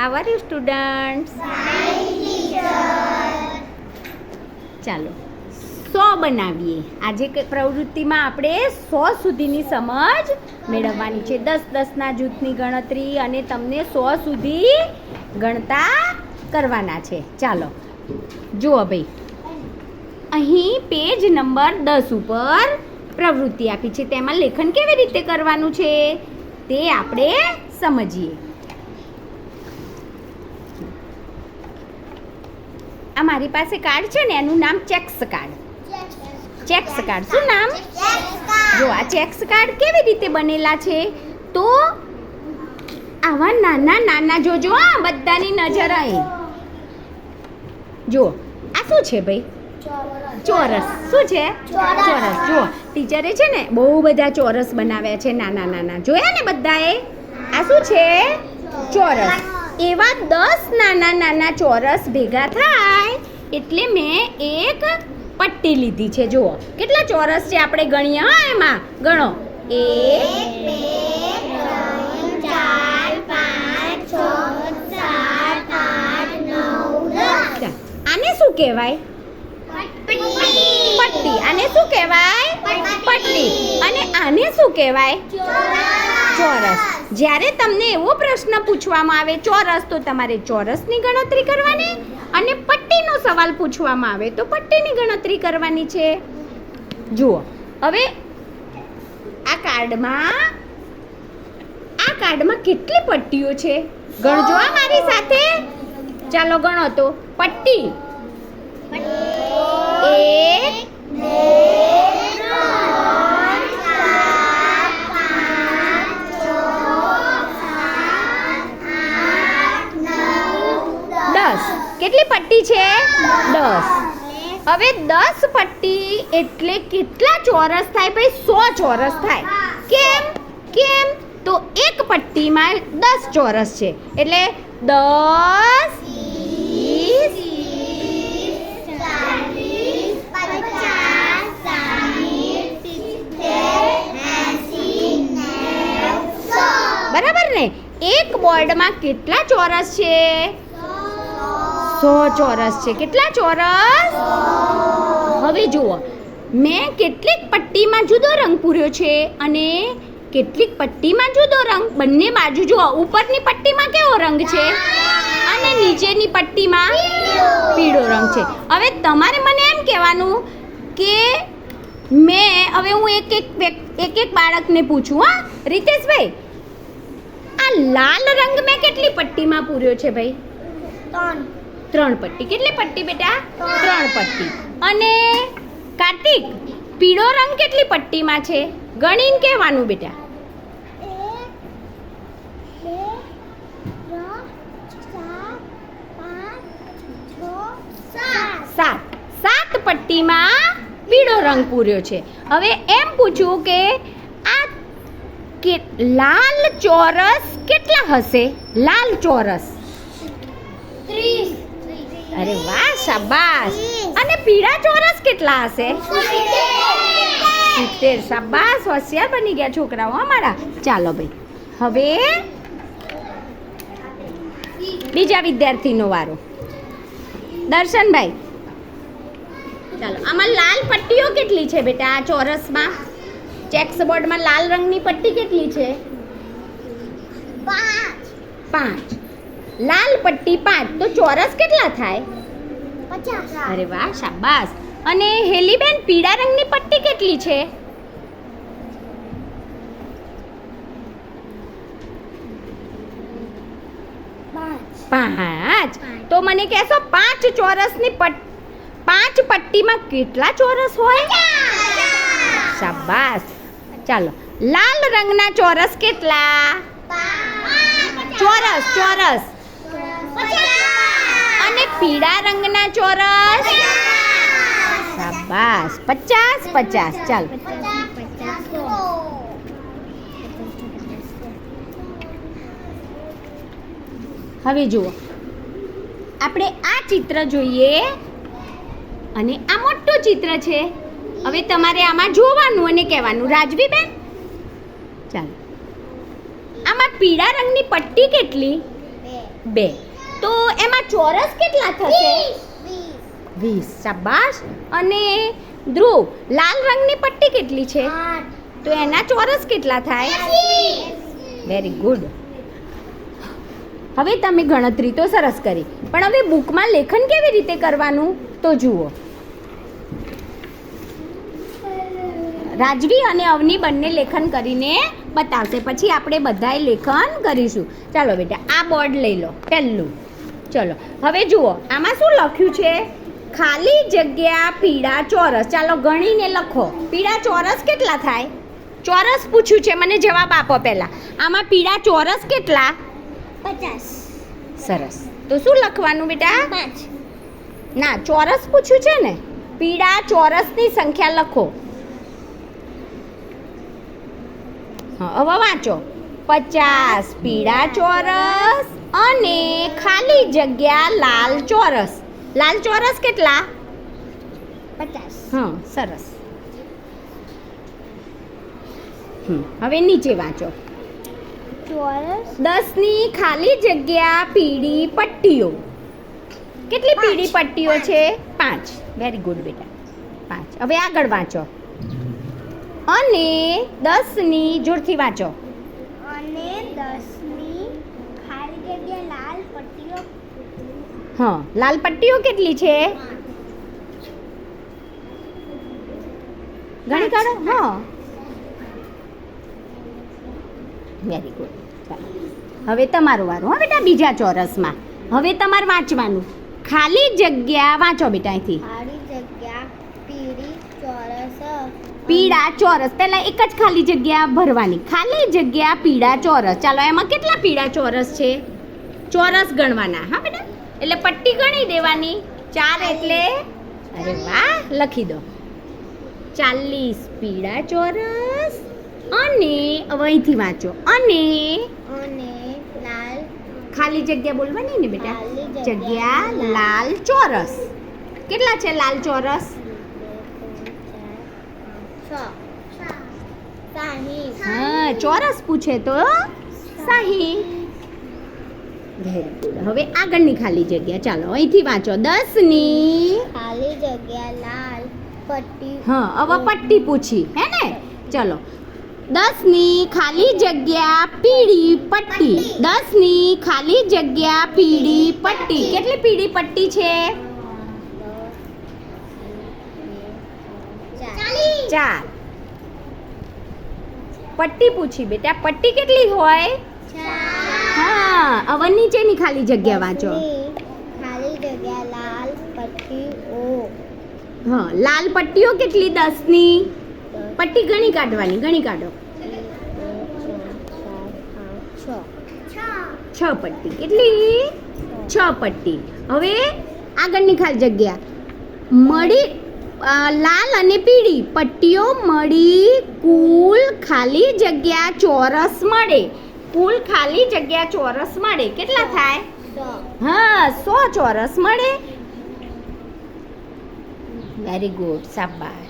How are you students ચાલો, સો બનાવીએ. આજે પ્રવૃત્તિમાં આપણે સો સુધીની સમજ મેળવવાની છે. દસ દસના જૂથની ગણતરી અને તમને સો સુધી ગણતા કરવાના છે. ચાલો, જુઓ ભાઈ. અહીં પેજ નંબર દસ ઉપર પ્રવૃત્તિ આપી છે. તેમાં લેખન કેવી રીતે કરવાનું છે તે આપણે સમજીએ. આ મારી પાસે કાર્ડ છે ને, એનું નામ ચેક્સ કાર્ડ. Checks card. શું નામ? જો, આ ચેક્સ કાર્ડ કેવી રીતે બનેલા છે? તો આવા નાના નાના જોજો આ બધાની નજર આવી જો, આ શું છે ભાઈ? ચોરસ. શું છે? ચોરસ. જો, ટીચરે છે ને, બહુ બધા ચોરસ બનાવ્યા છે નાના નાના. જોયા ને બધાએ? આ શું છે? ચોરસ. એવા દસ નાના નાના ચોરસ ભેગા થાય એટલે મેં એક પટ્ટી લીધી છે જુઓ. કેટલા ચોરસ છે આપણે ગણીએ હા એમાં? ગણો. એક ચાલ. આને શું કહેવાય? પટ્ટી. આને શું કહેવાય? પટ્ટી. અને આને શું કહેવાય? ચોરસ. જ્યારે તમને એવો પ્રશ્ન પૂછવામાં આવે, ચોરસ, તો તમારે ચોરસની ગણતરી કરવાની અને પટ્ટીનો સવાલ પૂછવામાં આવે, તો પટ્ટીની ગણતરી કરવાની છે. જુઓ, હવે આ કાર્ડમાં આ કાર્ડમાં કેટલી પટ્ટીઓ છે? ગણજો આ મારી સાથે. ચાલો ગણો તો. પટ્ટી. એક દસ હવે દસ પટ્ટી એટલે કેટલા ચોરસ થાય ભાઈ? સો ચોરસ થાય. કેમ? કેમ? તો એક પટ્ટીમાં દસ ચોરસ છે. એટલે દસ બરાબર ને? એક બોર્ડમાં કેટલા ચોરસ છે? સો ચોરસ છે. કેટલા ચોરસ? હવે જુઓ. મેં કેટલીક પટ્ટીમાં જુદો રંગ પૂર્યો છે અને કેટલીક પટ્ટીમાં જુદો રંગ બંને બાજુ જુઓ. ઉપરની પટ્ટીમાં કેવો રંગ છે? અને નીચેની પટ્ટીમાં પીળો રંગ છે. હવે તમારે મને એમ કહેવાનું કે મેં, હવે હું એક એક એક એક બાળકને પૂછું, હા? રીતેશભાઈ, આ લાલ રંગ મેં કેટલી પટ્ટીમાં પૂર્યો છે ભાઈ? ત્રણ. પટ્ટી. કેટલી પટ્ટી બેટા? ત્રણ પટ્ટી. અને કાર્તિક, પીળો રંગ કેટલી પટ્ટીમાં છે? ગણીને કહેવાનું બેટા. સાત. સાત પટ્ટીમાં પીળો રંગ પૂર્યો છે. હવે એમ પૂછું કે આ કે લાલ ચોરસ કેટલા હશે? લાલ ચોરસ. અરે વાહ શાબાશ. અને પીળા ચોરસ કેટલા હશે? સિત્તેર. શાબાશ હોશિયાર બની ગયા છોકરાઓ અમારા ચાલો ભાઈ હવે બીજા વિદ્યાર્થીનો વારો. દર્શનભાઈ ચાલો આમાં લાલ પટ્ટીઓ કેટલી છે બેટા આ ચોરસમાં? ચેક્સ બોર્ડમાં લાલ રંગની પટ્ટી કેટલી છે? પાંચ. લાલ પટ્ટી પાંચ. તો ચોરસ કેટલા થાય? અરે વાહ શાબાશ. અને હેલીબેન પીળા રંગની પટ્ટી કેટલી છે? પાંચ. તો મને કહેશો પાંચ ચોરસની પટ પાંચ પટ્ટીમાં કેટલા ચોરસ હોય? શાબાશ. ચાલો લાલ રંગના ચોરસ કેટલા? ચોરસ ચોરસ. અને પીળા રંગના ચોરસ. શાબાશ. પચાસ પચાસ. ચાલો. હવે જુઓ. આપણે આ ચિત્ર જોઈએ અને આ મોટું ચિત્ર છે. હવે તમારે આમાં જોવાનું અને કહેવાનું. રાજવીબેન? ચાલો. આમાં પીળા રંગની પટ્ટી કેટલી? બે. તો એમાં ચોરસ કેટલા થશે? વીસ. શાબાશ. અને ધ્રુવ લાલ રંગની પટ્ટી કેટલી છે? તો એના ચોરસ કેટલા થાય? વેરી ગુડ હવે તમે ગણતરી તો સરસ કરી. પણ હવે બુકમાં લેખન કેવી રીતે કરવાનું? તો જુઓ. રાજવી અને અવની બંને લેખન કરીને બતાવશે. પછી આપણે બધાએ લેખન કરીશું. ચાલો બેટા આ બોર્ડ લઈ લો. પહેલું. ચલો હવે જુઓ આમાં શું લખ્યું છે? ખાલી જગ્યા પીળા ચોરસ. ચાલો ગણીને લખો. પીળા ચોરસ કેટલા થાય? ચોરસ પૂછ્યું છે મને જવાબ આપો પહેલાં. આમાં પીળા ચોરસ કેટલા? પચાસ. સરસ. તો શું લખવાનું બેટા? પાંચ. ના ચોરસ પૂછ્યું છે ને? પીળા ચોરસની સંખ્યા લખો. હા હવે વાંચો. પચાસ પીળા ચોરસ અને ખાલી જગ્યા લાલ ચોરસ. લાલ ચોરસ કેટલા? પચાસ. હા સરસ. હવે નીચે વાંચો. ચોરસ. દસની ખાલી જગ્યા પીળી પટ્ટીઓ. કેટલી પીળી પટ્ટીઓ છે? પાંચ. વેરી ગુડ બેટા. પાંચ. હવે આગળ વાંચો. અને દસની જોરથી વાંચો. અને ખાલી જગ્યા લાલ પટ્ટીઓ. હા લાલ પટ્ટીઓ કેટલી છે? ગણી કાઢો? હા. વેરી ગુડ હવે તમારું વારું હા બેટા બીજા ચોરસમાં. હવે તમારે વાંચવાનું. ખાલી જગ્યા વાંચો બેટા અહીંથી ખાલી જગ્યા પીળી ચોરસ પીળા ચોરસ. પહેલા એક જ ખાલી જગ્યા ભરવાની. ખાલી જગ્યા પીળા ચોરસ. ચાલો એમાં કેટલા પીળા ચોરસ છે? ચોરસ ગણવાના હા બેટા? એટલે પટ્ટી ગણી દેવાની. ચાર એટલે? અરે વાહ લખી દો. ચાલીસ પીળા ચોરસ અને અવયથી અહીંથી વાંચો. અને અને લાલ. ખાલી જગ્યા બોલવાની ને બેટા? જગ્યા લાલ ચોરસ. કેટલા છે લાલ ચોરસ છ સાહીઠ હા ચોરસ પૂછે તો સાહી. Very good. હવે આગળની ખાલી જગ્યા. ચાલો અહીંથી વાંચો. દસની. ખાલી જગ્યા લાલ પટ્ટી હા હવે પટ્ટી પૂછી. હે ને? ચલો. દસની ખાલી જગ્યા પીળી પટ્ટી. દસની ખાલી જગ્યા પીળી પટ્ટી. કેટલી પીળી પટ્ટી છે? ચાર. પટ્ટી પૂછી બેટા પટ્ટી કેટલી હોય? હા અવન નીચેની ખાલી જગ્યા વાંચો. ખાલી જગ્યા લાલ પટ્ટીઓ. હા લાલ પટ્ટીઓ કેટલી? દસની? પટ્ટી ગણી કાઢવાની ગણી કાઢો. છ પટ્ટી. કેટલી? છ પટ્ટી. હવે આગળની ખાલી જગ્યા. મળી લાલ અને પીળી. પટ્ટીઓ મળી કુલ ખાલી જગ્યા ચોરસ મળે. કુલ ખાલી જગ્યા ચોરસ મળે. કેટલા થાય? હા સો ચોરસ મળે. વેરી ગુડ શાબાશ.